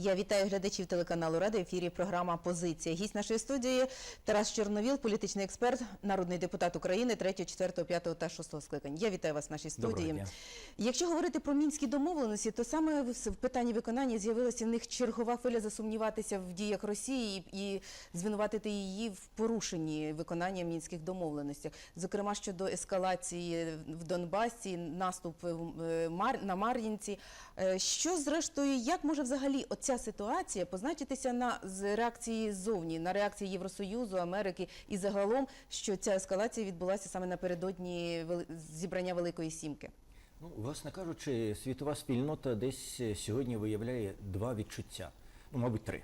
Я вітаю глядачів телеканалу Рада. В ефірі програма Позиція. Гість нашої студії Тарас Чорновіл, політичний експерт, народний депутат України 3, 4, 5 та 6 скликань. Я вітаю вас в нашій студії. дня. Якщо говорити про мінські домовленості, то саме в питанні виконання з'явилася в них чергова хвиля засумніватися в діях Росії і, звинуватити її в порушенні виконання мінських домовленостей. Зокрема, щодо ескалації в Донбасі, наступ е, на Мар'їнці. Е, Що зрештою, як може взагалі оця ситуація позначитися на реакції ззовні, на реакції Євросоюзу, Америки і загалом, що ця ескалація відбулася саме напередодні зібрання Великої Сімки? Ну, власне кажучи, світова спільнота десь сьогодні виявляє два відчуття, ну, мабуть, три.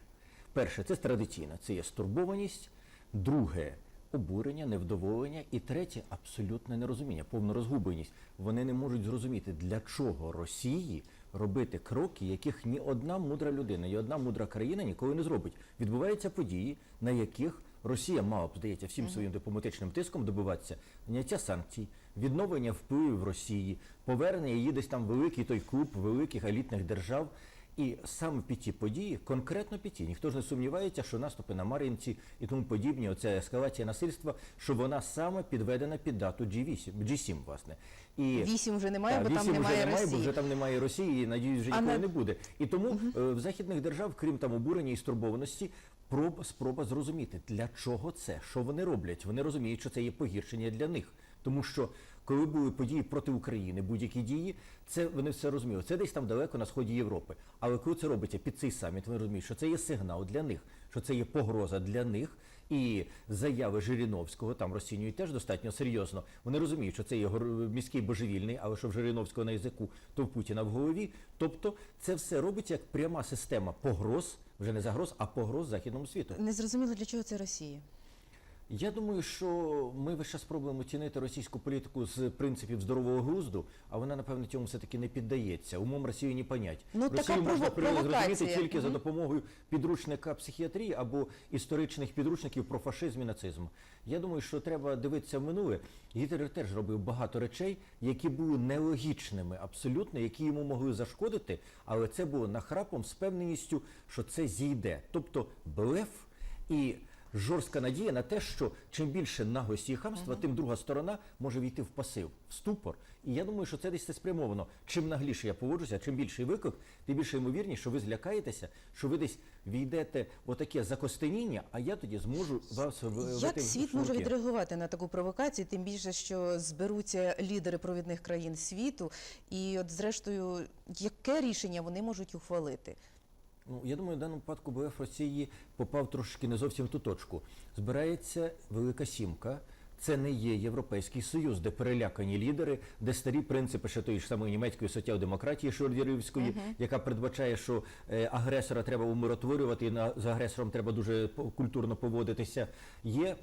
Перше, це традиційне, це є стурбованість. Друге обурення, невдоволення. І третє абсолютне нерозуміння, повна розгубленість. Вони не можуть зрозуміти, для чого Росії робити кроки, яких ні одна мудра людина, ні одна мудра країна ніколи не зробить. Відбуваються події, на яких Росія мала б, здається, всім своїм дипломатичним тиском добиватися зняття санкцій, відновлення впливів Росії, повернення її десь там великий той клуб великих елітних держав. І саме під ті події, конкретно під ті, ніхто ж не сумнівається, що наступи на Мар'їнці і тому подібні, оця ескалація насильства, що вона саме підведена під дату G8, G7, власне. І Вісім вже немає, так, бо там немає вже немає, Росії. бо вже там немає Росії, і надіюсь, вже ніколи на- не буде. І тому е, в західних держав, крім там обурення і стурбованості, проб, спроба зрозуміти, для чого це, що вони роблять. Вони розуміють, що це є погіршення для них. Тому що коли були події проти України, будь-які дії, це вони все розуміли. Це десь там далеко на сході Європи. Але коли це робиться під цей саміт, вони розуміють, що це є сигнал для них, що це є погроза для них. І заяви Жириновського там розцінюють теж достатньо серйозно. Вони розуміють, що це є міський божевільний, але що в Жириновського на язику, то в Путіна в голові. Тобто це все робиться як пряма система погроз, вже не загроз, а погроз західному світу. Не зрозуміло, для чого це Росія. Я думаю, що ми весь час спробуємо оцінити російську політику з принципів здорового глузду, а вона, напевно, цьому все-таки не піддається. Умом Росії не понять. Ну, така Росію можна прово- при- зрозуміти тільки за допомогою підручника психіатрії або історичних підручників про фашизм і нацизм. Я думаю, що треба дивитися в минуле. Гітлер теж робив багато речей, які були нелогічними, абсолютно, які йому могли зашкодити, але це було нахрапом з певненістю, що це зійде. Тобто блеф і жорстка надія на те, що чим більше наглості і хамства, тим друга сторона може війти в пасив, в ступор. І я думаю, що це десь це спрямовано. Чим нагліше я поводжуся, чим більший виклик, тим більше ймовірність, що ви злякаєтеся, що ви десь війдете в отаке закостеніння, а я тоді зможу вас Як світ може відреагувати на таку провокацію? Тим більше, що зберуться лідери провідних країн світу, і от зрештою, яке рішення вони можуть ухвалити? Ну, я думаю, в даному випадку БФ Росії попав трошки не зовсім в ту точку. Збирається Велика Сімка. Це не є Європейський Союз, де перелякані лідери, де старі принципи ще тої ж самої німецької соціал-демократії Шордірівської, яка передбачає, що е, агресора треба умиротворювати, і на, з агресором треба дуже культурно поводитися. Є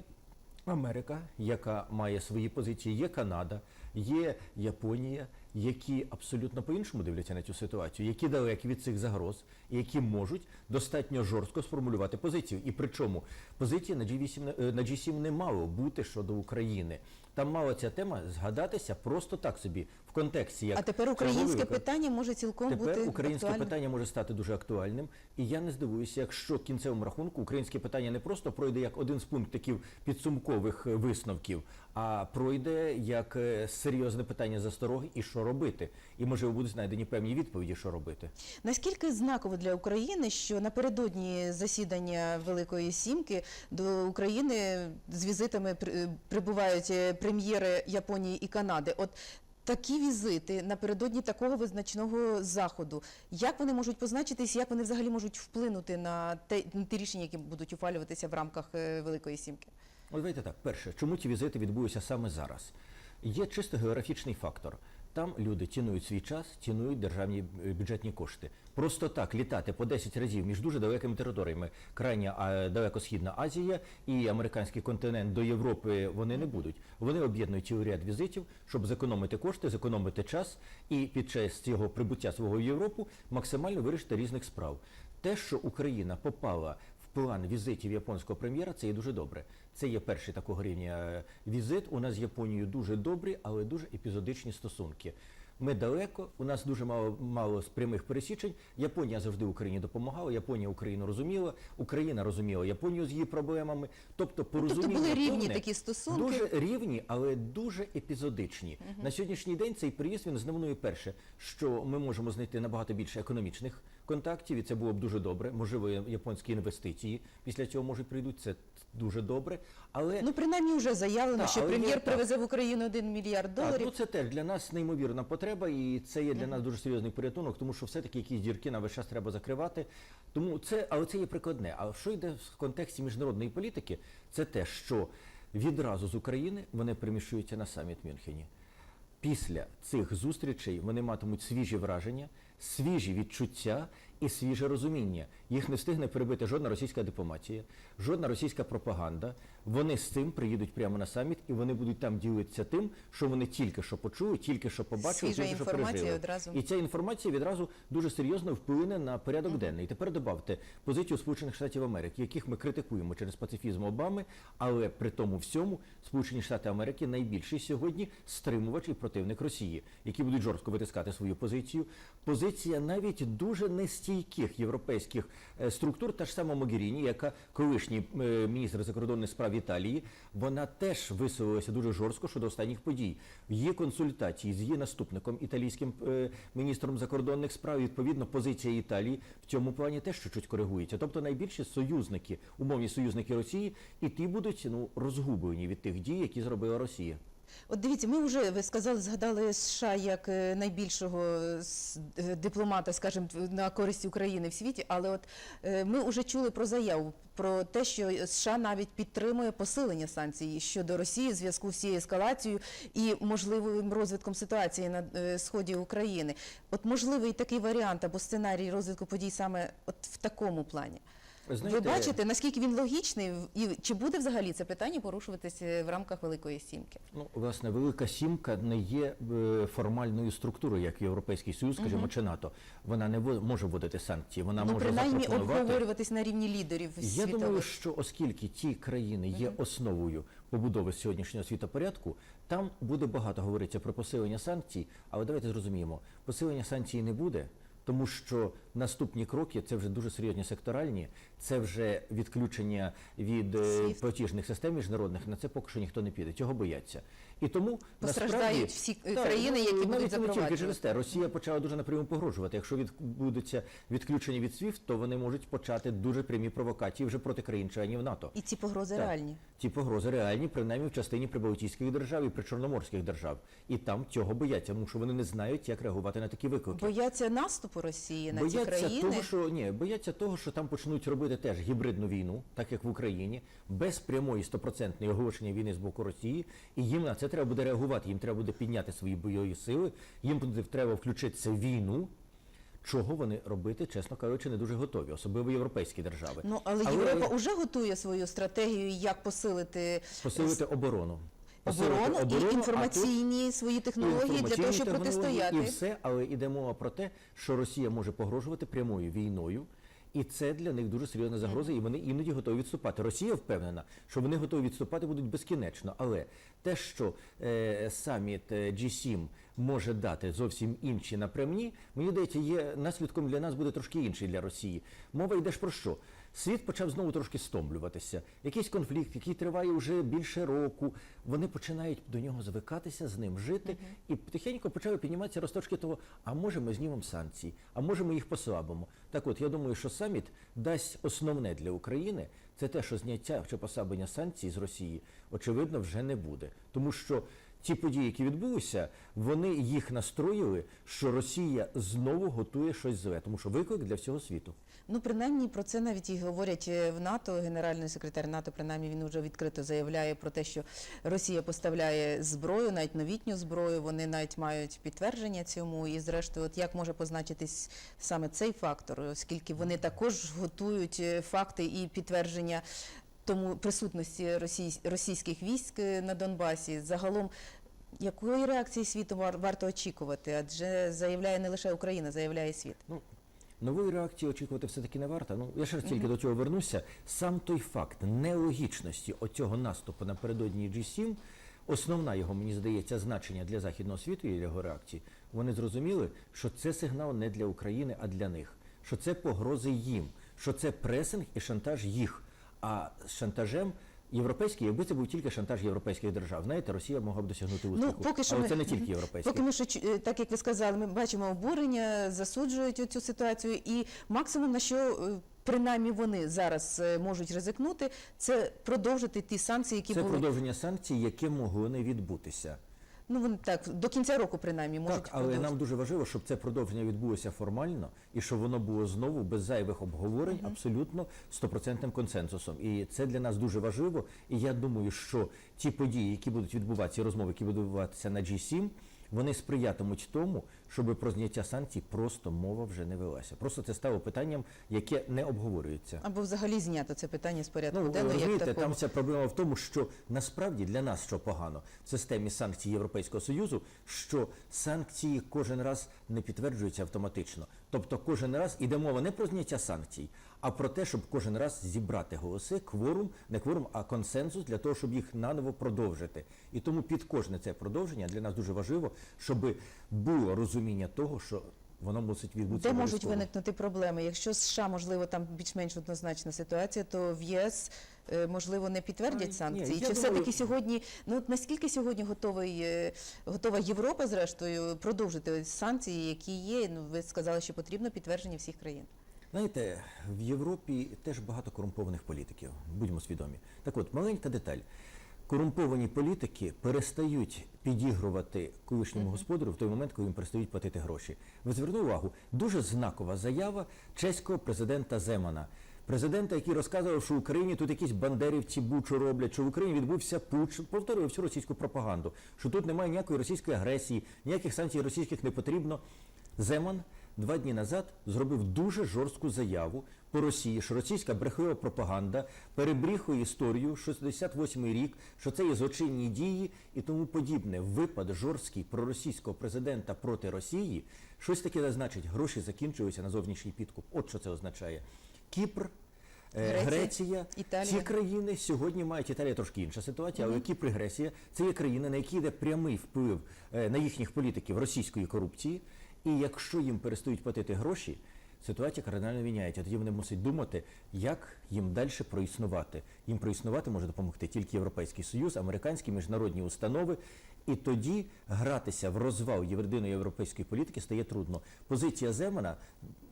Америка, яка має свої позиції, є Канада, є Японія, які абсолютно по-іншому дивляться на цю ситуацію, які далекі від цих загроз, які можуть достатньо жорстко сформулювати позицію. І причому позиції на G8, е, на G7 не мало бути щодо України. Там мала ця тема згадатися просто так собі контексті. Як А тепер українське питання може цілком Тепер бути українське актуальним. питання може стати дуже актуальним, і я не здивуюся, якщо в кінцевому рахунку українське питання не просто пройде як один з пунктиків підсумкових е, висновків, а пройде як е, серйозне питання застороги і що робити. І можливо будуть знайдені певні відповіді, що робити. Наскільки знаково для України, що напередодні засідання Великої Сімки до України з візитами прибувають е, прем'єри Японії і Канади? От такі візити напередодні такого визначного заходу, як вони можуть позначитись, як вони взагалі можуть вплинути на те на ті рішення, які будуть ухвалюватися в рамках е, Великої Сімки? От так, перше, чому ці візити відбулися саме зараз? Є чисто географічний фактор. Там люди цінують свій час, цінують державні е, бюджетні кошти. Просто так літати по 10 разів між дуже далекими територіями, крайня далекосхідна Азія і американський континент до Європи вони не будуть. Вони об'єднують цілий ряд візитів, щоб зекономити кошти, зекономити час і під час цього прибуття свого в Європу максимально вирішити різних справ. Те, що Україна попала план візитів японського прем'єра, це є дуже добре. Це є перший такого рівня е, візит. У нас з Японією дуже добрі, але дуже епізодичні стосунки. Ми далеко, у нас дуже мало мало прямих пересічень. Японія завжди Україні допомагала. Японія Україну розуміла, Україна розуміла Японію з її проблемами. Тобто порозуміння були рівні повне, такі стосунки? Дуже рівні, але дуже епізодичні. На сьогоднішній день цей приїзд він знаменує перше, що ми можемо знайти набагато більше економічних контактів, і це було б дуже добре. Можливо, японські інвестиції після цього можуть прийдуть. Це дуже добре. Але Ну, принаймні вже заявлено, Так, що прем'єр так. привезе в Україну 1 мільярд Так, доларів. ну це теж для нас неймовірна потреба, і це є для нас дуже серйозний порятунок, тому що все-таки якісь дірки на весь час треба закривати. Тому це, але це є прикладне. А що йде в контексті міжнародної політики? Це те, що відразу з України вони переміщуються на саміт Мюнхені. Після цих зустрічей вони матимуть свіжі враження, свіжі відчуття і свіже розуміння. Їх не встигне перебити жодна російська дипломатія, жодна російська пропаганда. Вони з цим приїдуть прямо на саміт, і вони будуть там ділитися тим, що вони тільки що почули, тільки що побачили, Свіжа тільки що пережили. одразу. І ця інформація відразу дуже серйозно вплине на порядок денний. Тепер добавте позицію Сполучених Штатів Америки, яких ми критикуємо через пацифізм Обами, але при тому всьому Сполучені Штати Америки найбільший сьогодні стримувач і противник Росії, які будуть жорстко витискати свою позицію. Позиція навіть дуже нестійких європейських е, структур, та ж сама Могеріні, яка колишній е, міністр закордонних справ Італії, вона теж висловилася дуже жорстко щодо останніх подій. Її консультації з її наступником, італійським е, міністром закордонних справ, відповідно, позиція Італії в цьому плані теж чуть коригується. Тобто найбільші союзники, умовні союзники Росії, і ті будуть ну розгублені від тих дій, які зробила Росія. От дивіться, ми вже ви сказали, згадали США як е, найбільшого е, е, дипломата, скажімо, на користь України в світі. Але от ми вже чули про заяву про те, що США навіть підтримує посилення санкцій щодо Росії в зв'язку з цією ескалацією і можливим розвитком ситуації на сході України. От можливий такий варіант або сценарій розвитку подій саме от в такому плані. Знаєте, Ви бачите, наскільки він логічний, і чи буде взагалі це питання порушуватися в рамках Великої Сімки? Ну, власне, велика сімка не є е, формальною структурою, як Європейський Союз, скажімо, чи НАТО. Вона не може вводити санкції, вона ну, може принаймні запропонувати. обговорюватись на рівні лідерів Я світових. думаю, що оскільки ті країни є основою побудови сьогоднішнього світопорядку, там буде багато говоритися про посилення санкцій, але давайте зрозуміємо, посилення санкцій не буде. Тому що наступні кроки це вже дуже серйозні секторальні, це вже відключення від е, платіжних систем міжнародних. На це поки що ніхто не піде. Цього бояться. І тому Постраждають всі, е, країни, ну, які будуть навіть тільки запроваджувати. через те. Росія почала дуже напряму погрожувати. Якщо відбудеться відключення від SWIFT, то вони можуть почати дуже прямі провокації вже проти країн-членів НАТО. І ці погрози Так. реальні. Ті погрози реальні, принаймні в частині прибалтійських держав і причорноморських держав. І там цього бояться, тому що вони не знають, як реагувати на такі виклики. Бояться наступу Росії на ці країни. того, що ні, бояться того, що там почнуть робити теж гібридну війну, так як в Україні, без прямої стопроцентної оголошення війни з боку Росії, і їм на це треба буде реагувати. Їм треба буде підняти свої бойові сили, їм буде треба включитися в війну. Чого вони робити, чесно кажучи, не дуже готові, особливо європейські держави. Ну але, Європа вже готує свою стратегію, як посилити посилити оборону. оборону Посилити і а тут- інформаційні свої технології для того, щоб протистояти. І все, але йде мова про те, що Росія може погрожувати прямою війною. І це для них дуже серйозна загроза, і вони іноді готові відступати. Росія впевнена, що вони готові відступати будуть безкінечно. Але те, що е, саміт е, G7 може дати зовсім інші напрямні, мені здається, є наслідком для нас буде трошки інший для Росії. Мова йде ж про що? Світ почав знову трошки стомлюватися. Якийсь конфлікт, який триває вже більше року. Вони починають до нього звикатися, з ним жити, і потихеньку почали підніматися розточки того, а може ми знімемо санкції, а може ми їх послабимо. Так от, я думаю, що саміт дасть основне для України це те, що зняття чи послаблення санкцій з Росії, очевидно, вже не буде. Тому що ті події, які відбулися, вони їх настроїли, що Росія знову готує щось зле, тому що виклик для всього світу. Ну, принаймні про це навіть і говорять е, в НАТО. Генеральний секретар НАТО, принаймні, він вже відкрито заявляє про те, що Росія поставляє зброю, навіть новітню зброю. Вони навіть мають підтвердження цьому. І зрештою, от як може позначитись саме цей фактор, оскільки вони також готують е, факти і підтвердження. Тому присутності російсь- російських військ е, на Донбасі загалом якої реакції світу вар- варто очікувати? Адже заявляє не лише Україна, заявляє світ. Ну, нової реакції очікувати все-таки не варто. Ну, я ще раз тільки до цього вернуся. Сам той факт нелогічності оцього наступу напередодні G7, основна його, мені здається, значення для західного світу і його реакції, вони зрозуміли, що це сигнал не для України, а для них, що це погрози їм, що це пресинг і шантаж їх. А з шантажем європейський, якби це був тільки шантаж європейських держав, знаєте, Росія могла б досягнути успіху. Ну, поки що Але ми- це не тільки європейський. Поки ми що е, так як ви сказали, ми бачимо обурення, засуджують цю ситуацію, і максимум на що е, принаймні вони зараз е, можуть ризикнути, це продовжити ті санкції, які Це були продовження санкцій, яке могло не відбутися. Ну вони так до кінця року, принаймні, можуть Так, але продовжити. нам дуже важливо, щоб це продовження відбулося формально і щоб воно було знову без зайвих обговорень, абсолютно стопроцентним консенсусом. І це для нас дуже важливо. І я думаю, що ті події, які будуть відбуватися, розмови, які будуть відбуватися на G7, вони сприятимуть тому, щоб про зняття санкцій просто мова вже не велася. Просто це стало питанням, яке не обговорюється. або взагалі знято це питання з порядку Ну, денного, як такого. там вся проблема в тому, що насправді для нас що погано в системі санкцій Європейського Союзу, що санкції кожен раз не підтверджуються автоматично. Тобто кожен раз іде мова не про зняття санкцій, а про те, щоб кожен раз зібрати голоси, кворум, не кворум, а консенсус для того, щоб їх наново продовжити. І тому під кожне це продовження для нас дуже важливо, щоб було розуміння того, що воно мусить відбутися. Де можуть виникнути проблеми? Якщо США, можливо, там більш-менш однозначна ситуація, то в ЄС е, можливо не підтвердять санкції. я Чи все-таки сьогодні, ну наскільки сьогодні готовий е, готова Європа, зрештою, продовжити санкції, які є? Ну ви сказали, що потрібно підтвердження всіх країн. Знаєте, в Європі теж багато корумпованих політиків, будьмо свідомі. Так от, маленька деталь. Корумповані політики перестають підігрувати колишньому господарю в той момент, коли їм перестають платити гроші. Ви звернули увагу, дуже знакова заява чеського президента Земана. Президента, який розказував, що в Україні тут якісь бандерівці бучу роблять, що в Україні відбувся пуч, повторює всю російську пропаганду, що тут немає ніякої російської агресії, ніяких санкцій російських не потрібно. Земан два дні назад зробив дуже жорстку заяву по Росії, що російська брехлива пропаганда перебріхує історію 68-й рік, що це є злочинні дії і тому подібне. Випад жорсткий проросійського президента проти Росії. Щось таке значить, гроші закінчуються на зовнішній підкуп. От що це означає. Кіпр. е, Греція, Греція, Італія. ці країни сьогодні мають Італія трошки інша ситуація, але Кіпр і Греція це є країни, на які йде прямий вплив е, на їхніх політиків російської корупції. І якщо їм перестають платити гроші, ситуація кардинально міняється. Тоді вони мусять думати, як їм далі проіснувати. Їм проіснувати може допомогти тільки Європейський Союз, американські міжнародні установи. І тоді гратися в розвал єврединої європейської політики стає трудно. Позиція Земана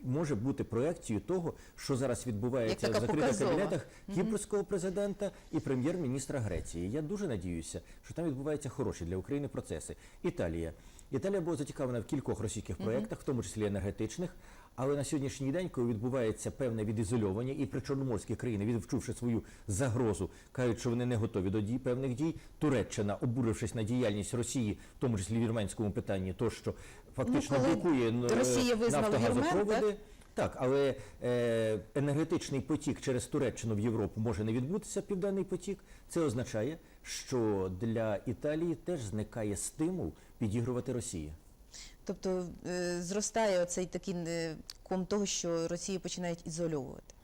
може бути проекцією того, що зараз відбувається в закритих показова. кабінетах кіпрського президента і прем'єр-міністра Греції. Я дуже надіюся, що там відбуваються хороші для України процеси. Італія. Італія була зацікавлена в кількох російських проєктах, в тому числі енергетичних. Але на сьогоднішній день, коли відбувається певне відізольовання, і причорноморські країни, відчувши свою загрозу, кажуть, що вони не готові до дій певних дій. Туреччина, обурившись на діяльність Росії, в тому числі в вірменському питанні, то що фактично Ну, блокує Росія визнала нафтогазопроводи. Вірмен, Так, але е, енергетичний потік через Туреччину в Європу може не відбутися південний потік. Це означає, що для Італії теж зникає стимул підігрувати Росії. Тобто е, зростає оцей такий е, ком того, що Росію починають ізольовувати.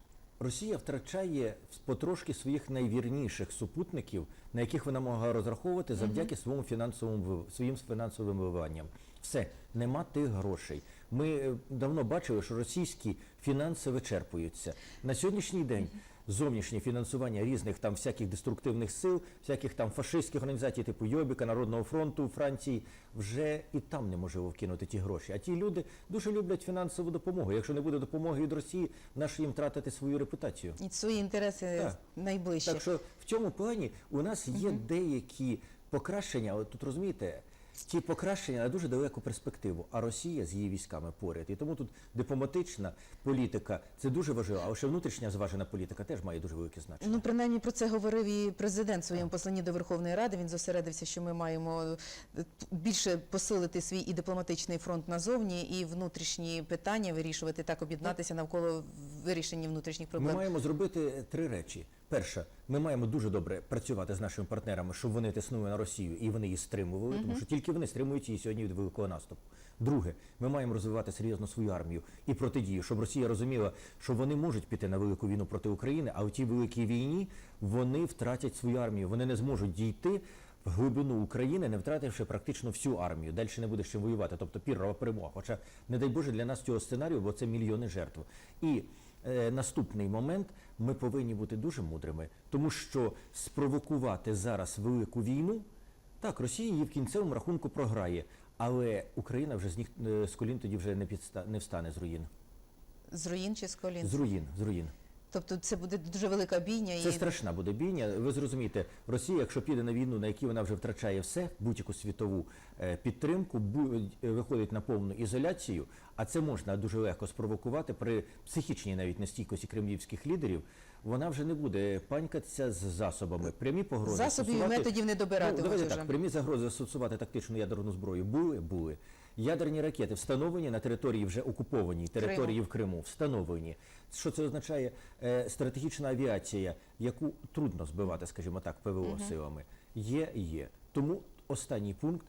Росія втрачає потрошки своїх найвірніших супутників, на яких вона могла розраховувати завдяки своєму фінансовому своїм фінансовим вливанням. Все, нема тих грошей. Ми е, давно бачили, що російські фінанси вичерпуються. На сьогоднішній день зовнішнє фінансування різних там всяких деструктивних сил, всяких там фашистських організацій, типу Йобіка, Народного фронту у Франції, вже і там неможливо вкинути ті гроші. А ті люди дуже люблять фінансову допомогу. Якщо не буде допомоги від Росії, нащо їм тратити свою репутацію? І свої інтереси Так. найближчі. Так що в цьому плані у нас є деякі покращення, але тут розумієте. Ті покращення на дуже далеку перспективу, а Росія з її військами поряд. І тому тут дипломатична політика це дуже важливо, а ще внутрішня зважена політика теж має дуже велике значення. Ну, принаймні про це говорив і президент в своєму посланні до Верховної Ради. Він зосередився, що ми маємо е, більше посилити свій і дипломатичний фронт назовні, і внутрішні питання вирішувати так, об'єднатися навколо вирішення внутрішніх проблем. Ми маємо зробити три речі. Перше, ми маємо дуже добре працювати з нашими партнерами, щоб вони тиснули на Росію і вони її стримували, тому що тільки вони стримують її сьогодні від великого наступу. Друге, ми маємо розвивати серйозно свою армію і протидію, щоб Росія розуміла, що вони можуть піти на велику війну проти України, а у тій великій війні вони втратять свою армію. Вони не зможуть дійти в глибину України, не втративши практично всю армію. Далі не буде з чим воювати, тобто піррова перемога. Хоча, не дай Боже, для нас цього сценарію, бо це мільйони жертв. І наступний момент ми повинні бути дуже мудрими, тому що спровокувати зараз велику війну. Так, Росія її в кінцевому рахунку програє, але Україна вже з них е, з колін тоді вже не підста не встане з руїн. З руїн чи з колін? З руїн, з руїн. Тобто це буде дуже велика бійня. Це і... страшна буде бійня. Ви зрозумієте, Росія, якщо піде на війну, на якій вона вже втрачає все, будь-яку світову е, підтримку, е, виходить на повну ізоляцію, а це можна дуже легко спровокувати при психічній навіть нестійкості кремлівських лідерів. Вона вже не буде панькатися з засобами. Прямі погрози Засобів і стосувати- методів не добирати Ну, давайте вже. так, прямі загрози застосувати тактичну ядерну зброю були, були. Ядерні ракети встановлені на території вже окупованій території в Криму. Встановлені. Що це означає? Е, стратегічна авіація, яку трудно збивати, скажімо так, ПВО силами, є, є. Тому останній пункт.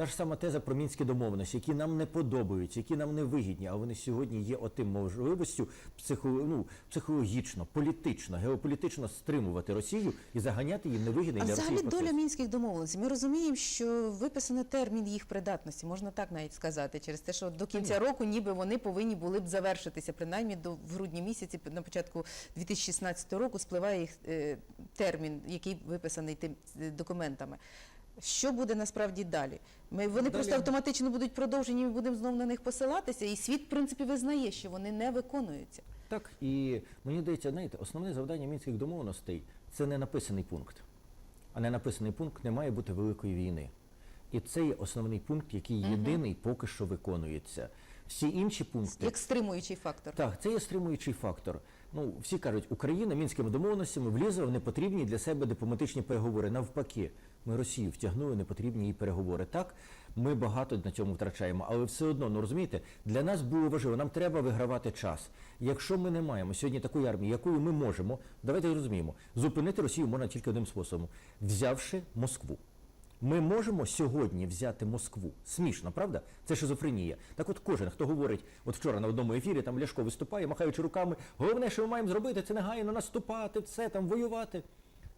Та ж сама теза про мінські домовленості, які нам не подобаються, які нам не вигідні, а вони сьогодні є отим можливістю психо, ну, психологічно, політично, геополітично стримувати Росію і заганяти її невигідний А для Росії процес. доля мінських домовленостей. Ми розуміємо, що виписаний термін їх придатності, можна так навіть сказати, через те, що до кінця року ніби вони повинні були б завершитися, принаймні до в грудні місяці, на початку 2016 року, спливає їх е, термін, який виписаний тим е, документами. Що буде насправді далі? Ми вони Далі- просто автоматично будуть продовжені. Ми будемо знову на них посилатися, і світ, в принципі, визнає, що вони не виконуються. Так, і мені здається, знаєте, основне завдання мінських домовленостей це не написаний пункт. А не написаний пункт не має бути великої війни. І це є основний пункт, який єдиний поки що виконується. Всі інші пункти Як стримуючий фактор. так, це є стримуючий фактор. Ну, всі кажуть, Україна мінськими домовленостями влізла в непотрібні для себе дипломатичні переговори. Навпаки, ми Росію втягнули непотрібні її переговори. Так, ми багато на цьому втрачаємо, але все одно, ну розумієте, для нас було важливо, нам треба вигравати час. Якщо ми не маємо сьогодні такої армії, якою ми можемо, давайте зрозуміємо, зупинити Росію можна тільки одним способом, взявши Москву. Ми можемо сьогодні взяти Москву. Смішно, правда? Це шизофренія. Так от кожен, хто говорить, от вчора на одному ефірі там Ляшко виступає, махаючи руками, головне, що ми маємо зробити, це негайно наступати, це там воювати.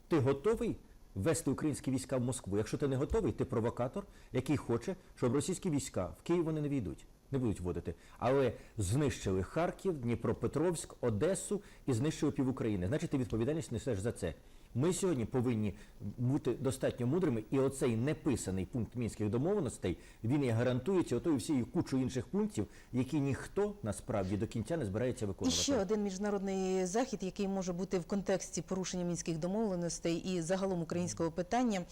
Ти готовий ввести українські війська в Москву? Якщо ти не готовий, ти провокатор, який хоче, щоб російські війська в Київ вони не війдуть. Не будуть вводити, але знищили Харків, Дніпропетровськ, Одесу і знищили пів України. Значить, ти відповідальність несеш за це. Ми сьогодні повинні бути достатньо мудрими, і оцей неписаний пункт мінських домовленостей він і гарантується отою всією кучою інших пунктів, які ніхто насправді до кінця не збирається І виконувати. ще один міжнародний захід, який може бути в контексті порушення мінських домовленостей і загалом українського питання,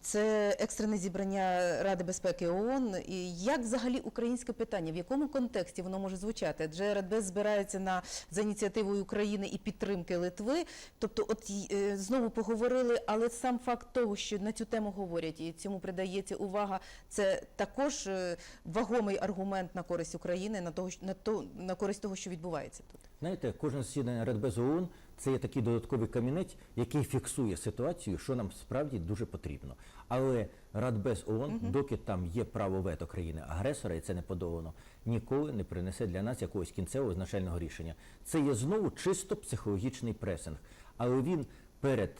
це екстрене зібрання Ради безпеки ООН. І як взагалі українське питання, в якому контексті воно може звучати? Адже Радбез збирається на за ініціативою України і підтримки Литви. Тобто, от й, знову поговорили, але сам факт того, що на цю тему говорять і цьому придається увага, це також е, вагомий аргумент на користь України, на того на то на користь того, що відбувається тут. Знаєте, кожне засідання Радбезу ООН – це є такий додатковий камінець, який фіксує ситуацію, що нам справді дуже потрібно. Але Радбез ООН, доки там є право вето країни-агресора, і це не подолано, ніколи не принесе для нас якогось кінцевого визначального рішення. Це є знову чисто психологічний пресинг. Але він перед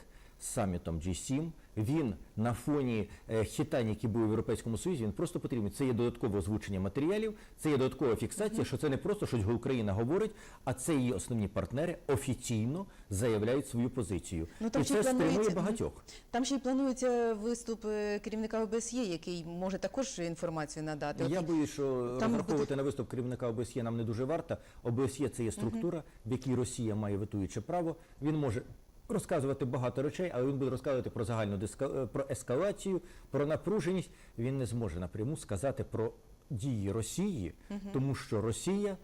самітом G7, він на фоні е, хитань, які були в Європейському Союзі, він просто потрібен. Це є додаткове озвучення матеріалів, це є додаткова фіксація, що це не просто щось Україна говорить, а це її основні партнери офіційно заявляють свою позицію. Ну, там І це стримує багатьох. Там ще й планується виступ е, керівника ОБСЄ, який може також інформацію надати. Я боюсь, що Там розраховувати на виступ керівника ОБСЄ нам не дуже варто. ОБСЄ це є структура, в якій Росія має витуюче право. Він може розказувати багато речей, але він буде розказувати про загальну диска- е, про ескалацію, про напруженість. Він не зможе напряму сказати про дії Росії, тому що Росія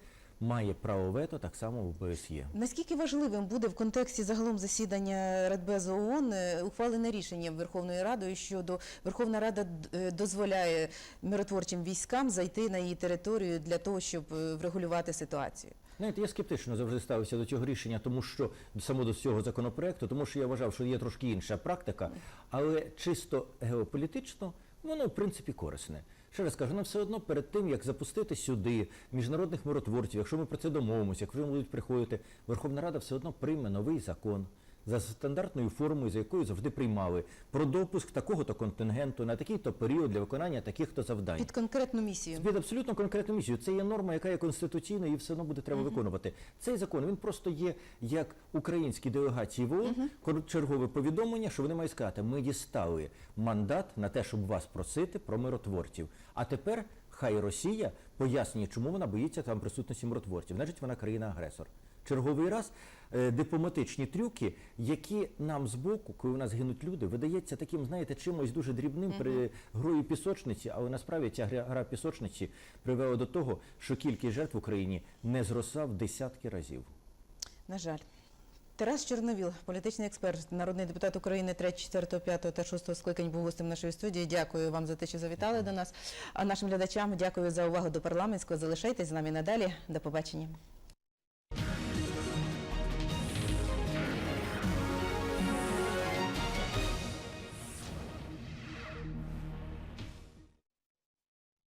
має право вето так само в ОБСЄ. Наскільки важливим буде в контексті загалом засідання Радбезу ООН е, ухвалене рішення Верховною Радою щодо Верховна Рада е, дозволяє миротворчим військам зайти на її територію для того, щоб врегулювати ситуацію? Знаєте, я скептично завжди ставився до цього рішення, тому що само до цього законопроекту, тому що я вважав, що є трошки інша практика, але чисто геополітично воно в принципі корисне. Ще раз кажу, нам все одно перед тим, як запустити сюди міжнародних миротворців, якщо ми про це домовимося, якщо вони будуть приходити, Верховна Рада все одно прийме новий закон, за стандартною формою, за якою завжди приймали про допуск такого-то контингенту на такий-то період для виконання таких-то завдань. Під конкретну місію. Під абсолютно конкретну місію. Це є норма, яка є конституційна і все одно буде треба виконувати. Цей закон він просто є як українській делегації в ООН кор- чергове повідомлення, що вони мають сказати, ми дістали мандат на те, щоб вас просити про миротворців. А тепер хай Росія пояснює, чому вона боїться там присутності миротворців. Значить, вона країна-агресор. Черговий раз дипломатичні трюки, які нам збоку, коли у нас гинуть люди, видається таким, знаєте, чимось дуже дрібним при грою пісочниці, але насправді ця гра, пісочниці привела до того, що кількість жертв в Україні не зросла в десятки разів. На жаль. Тарас Чорновіл, політичний експерт, народний депутат України 3, 4, 5 та 6 скликань був гостем нашої студії. Дякую вам за те, що завітали до нас. А нашим глядачам дякую за увагу до парламентського. Залишайтесь з нами надалі. До побачення.